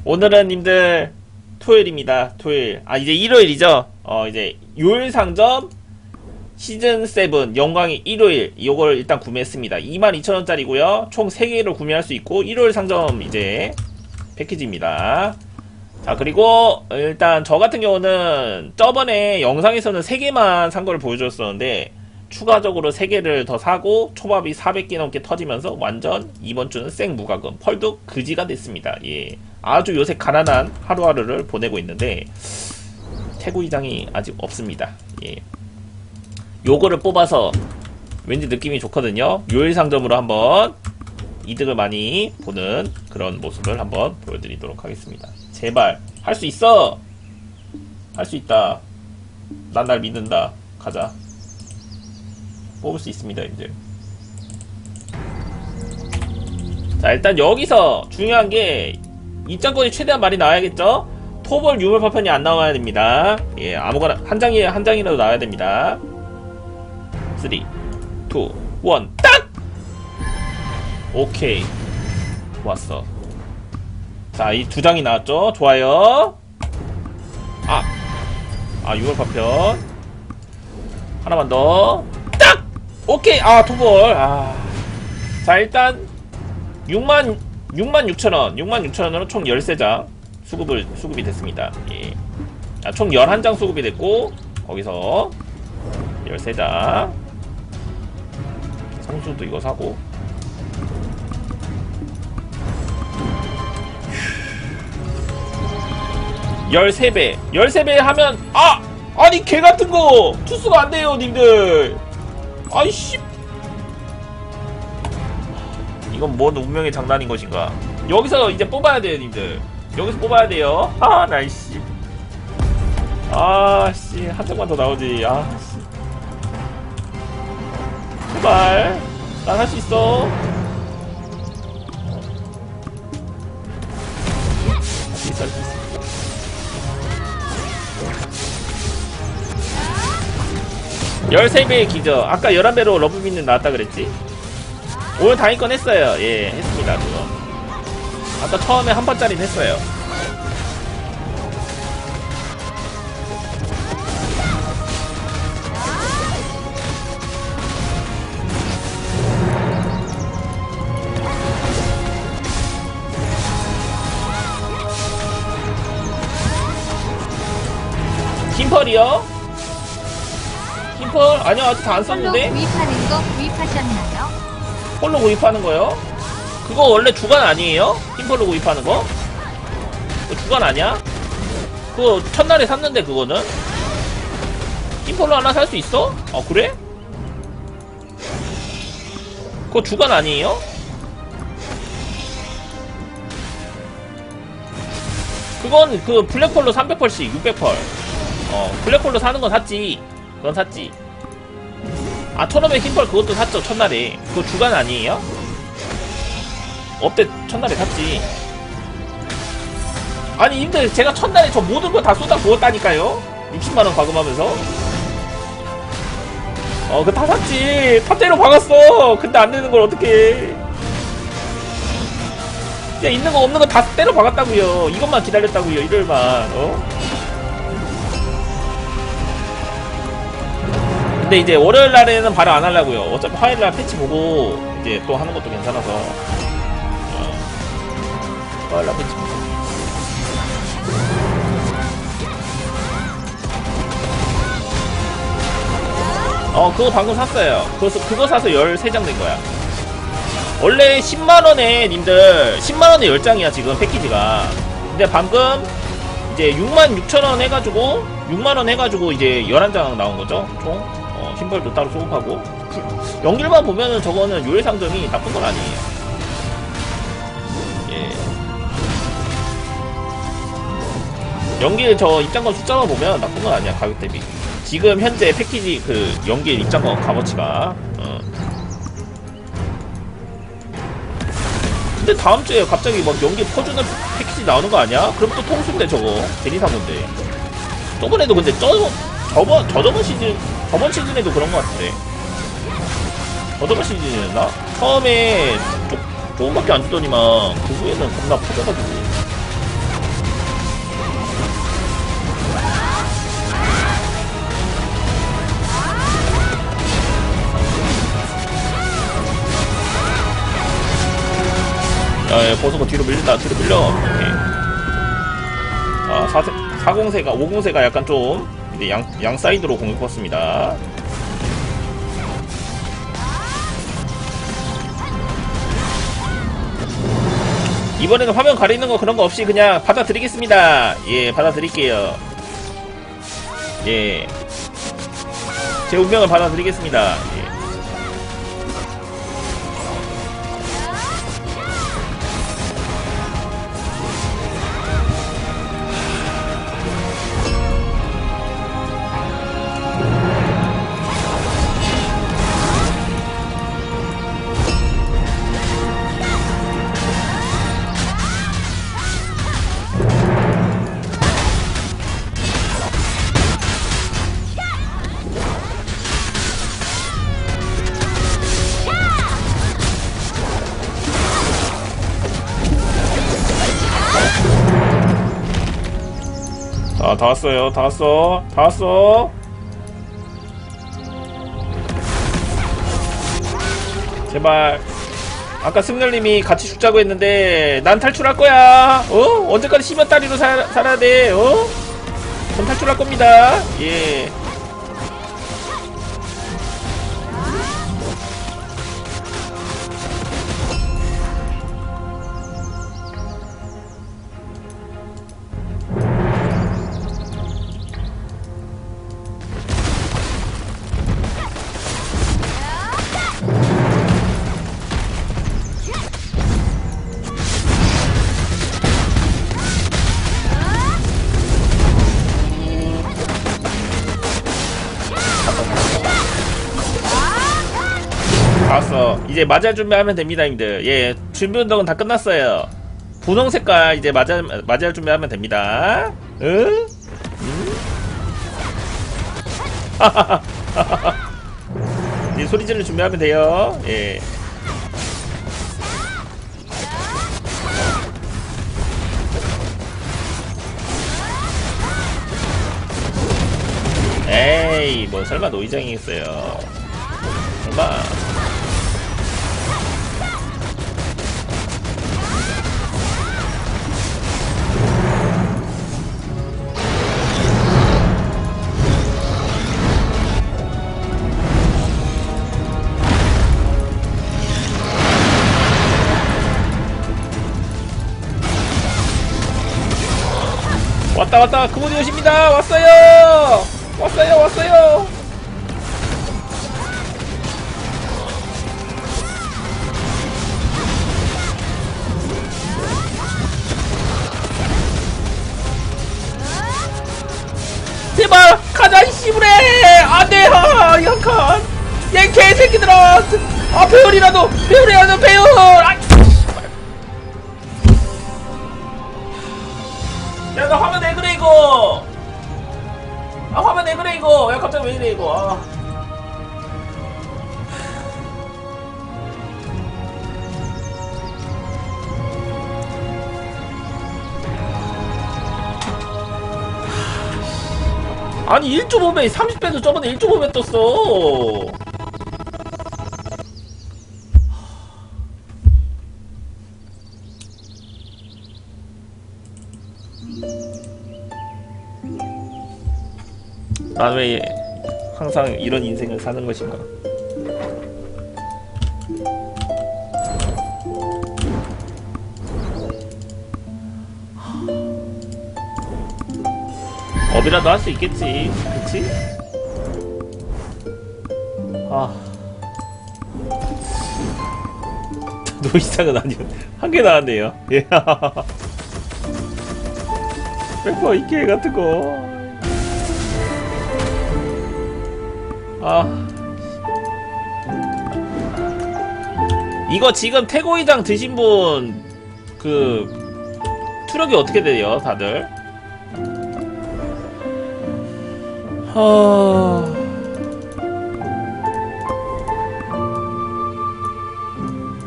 자, 오늘은 님들 토요일입니다. 토요일. 아, 이제 일요일이죠? 어, 이제 요일 상점 시즌 7 영광의 일요일. 요걸 일단 구매했습니다. 22,000원짜리고요. 총 3개를 구매할 수 있고 일요일 상점 이제 패키지입니다. 자, 그리고 일단 저 같은 경우는 저번에 영상에서는 3개만 산걸 보여줬었는데 추가적으로 3개를 더 사고 초밥이 400개 넘게 터지면서 완전 이번 주는 생 무과금 펄도 그지가 됐습니다. 예. 아주 요새 가난한 하루하루를 보내고 있는데 태구이장이 아직 없습니다. 예. 요거를 뽑아서 왠지 느낌이 좋거든요. 요일 상점으로 한번 이득을 많이 보는 그런 모습을 한번 보여드리도록 하겠습니다. 제발 할 수 있어. 할 수 있다. 난 날 믿는다. 가자. 뽑을 수 있습니다, 이제. 자, 일단 여기서 중요한 게 입장권이 최대한 많이 나와야겠죠? 토벌 유물 파편이 안 나와야 됩니다. 예, 아무거나 한 장에 한 장이라도 나와야 됩니다. 3, 2, 1, 딱! 오케이. 왔어. 자, 이 두 장이 나왔죠? 좋아요. 아, 아, 유물 파편. 하나만 더. 딱! 오케이. 아, 토벌. 아. 자, 일단 6만 6만 6천원. 6만 6천원으로 총 13장 수급을 수급이 됐습니다. 예. 아, 총 11장 수급이 됐고 거기서 13장 상수도 이거 사고 열세 배 열세 배 하면 아! 아니 개 같은 거 투수가 안 돼요 님들 아이씨. 이건 뭔 운명의 장난인 것인가? 여기서 이제 뽑아야 돼요 님들. 여기서 뽑아야 돼요. 아 나이씨. 아씨. 한 장만 더 나오지. 아씨. 제발. 난 할 수 있어. 할수 있어 할 수 있어 열세 배의 기적 아까 11배로 러브빈은 나왔다 그랬지? 오늘 당위권 했어요. 예 했습니다 그거. 아까 처음에 한 번짜리는 했어요. 킴펄이요? 킴펄? 아니요 아직 다안 폴로 썼는데 구입하는 거 구입하셨나요? 폴로 구입하는 거요? 그거 원래 주간 아니에요? 킴폴로 구입하는 거? 그거 주간 아니야? 그거 첫날에 샀는데 그거는? 킴폴로 하나 살 수 있어? 아 그래? 그거 주간 아니에요? 그건 그 블랙폴로 300펄씩 600펄 어 블랙폴로 사는 건 샀지 그건 샀지. 아 천원의 흰펄 그것도 샀죠 첫날에. 그거 주간 아니에요? 업데 첫날에 샀지. 아니 님들 제가 첫날에 저 모든 거다 쏟아 부었다니까요? 60만원 과금하면서. 어 그거 다 샀지. 탑대로 박았어. 근데 안 되는 걸 어떻게 야 있는 거 없는 거 다 때려 박았다고요. 이것만 기다렸다고요 일요일만. 어? 근데 이제 월요일 날에는 바로 안 하려고요. 어차피 화요일 날 패치 보고 이제 또 하는 것도 괜찮아서. 어. 화요일 날 패치 보고. 어, 그거 방금 샀어요. 그래서 그거 사서 13장 된 거야. 원래 10만원에, 님들, 10만원에 10장이야, 지금 패키지가. 근데 방금 이제 6만 6천원 해가지고, 6만원 해가지고 이제 11장 나온 거죠, 총. 어, 신발도 따로 소급하고 연길만 보면은 저거는 요일 상점이 나쁜 건 아니에요. 예. 연길 저 입장권 숫자만 보면 나쁜 건 아니야 가격 대비. 지금 현재 패키지 그 연길 입장권 값어치가. 어. 근데 다음 주에 갑자기 막 연길 퍼주는 패키지 나오는 거 아니야? 그럼 또 통수인데 저거 괜히 산 건데. 저번에도 근데 저 저번 저저번 시즌 저번 시즌에도 그런 것 같은데. 저저번 시즌이었나? 처음에 조, 조금밖에 안 주더니만 그 후에는 겁나 퍼져가지고. 야, 야 버섯가 뒤로 밀린다 뒤로 밀려. 오케이. 자 4세, 40세가 50세가 약간 좀 이제 양, 양 사이드로 공격 받습니다 이번에는 화면 가리는 거 그런 거 없이 그냥 받아드리겠습니다. 예, 받아드릴게요. 예. 제 운명을 받아드리겠습니다. 예. 자, 다 왔어요. 다 왔어. 다 왔어. 제발. 아까 승렬님이 같이 죽자고 했는데 난 탈출할 거야. 어? 언제까지 씨발 다리로 살, 살아야 돼? 어? 전 탈출할 겁니다. 예. 이제 맞아 준비하면 됩니다, 님들. 예, 준비 운동은 다 끝났어요. 분홍 색깔 이제 맞아 맞이할 준비하면 됩니다. 응? 응? 이제 소리 지를 준비하면 돼요. 예. 에이, 뭐 설마 노이장이겠어요. 설마. 왔다 왔다. 그분이 오십니다. 왔어요. 왔어요 왔어요. 제발 가자 이 씨부레. 안돼 아 약한 얘 개새끼들아. 아 배율이라도 배율이라도 배율. 아 야, 나 화면 왜 그래, 이거? 아, 화면 왜 그래, 이거? 야, 갑자기 왜 이래, 이거? 아. 아니 1.5배 30배도 저번에 1.5배 떴어 난 왜 항상 이런 인생을 사는 것인가? 업이라도 할 수 있겠지, 그치? 아. 노이상은 아니요. 한개 나왔네요. 예. 백퍼 이케 같은 거. 아. 이거 지금 태고이장 드신 분, 그, 투력이 어떻게 돼요, 다들? 하...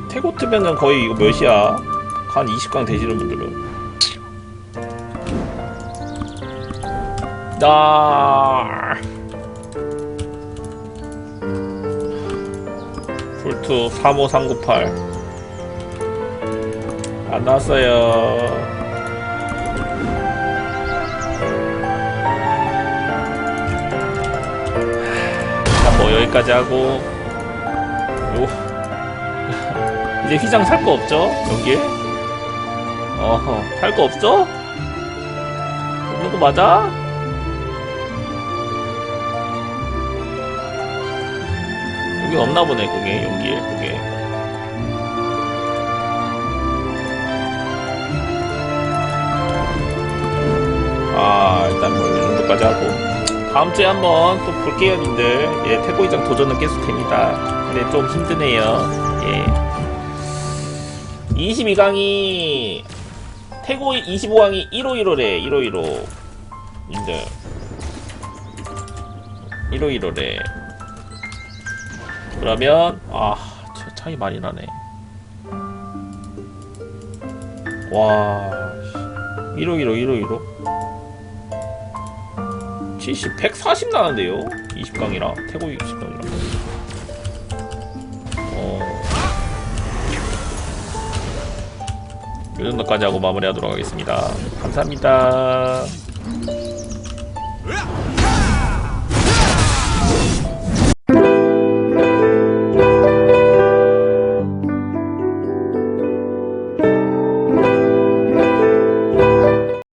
태고트면은 거의 이거 몇이야? 한 20강 되시는 분들은. 나 풀투 35398. 안 나왔어요. 자, 뭐 여기까지 하고 요 이제 휘장 살 거 없죠? 여기에? 어허 살 거 없어? 없는 거 맞아? 여기 없나 보네 그게 여기에 그게. 아 일단 뭐 이 정도까지 하고. 다음 주에 한번 또 볼게요 님들. 예 태고이장 도전은 계속 됩니다. 근데 좀 힘드네요. 예. 22강이 태고 25강이 1515래 1515 님들. 1515래 그러면 아 차- 차이 많이 나네. 와1515 1515 70 140 나는데요? 20강이랑 태고 20강이랑 어. 이 정도까지 하고 마무리하도록 하겠습니다. 감사합니다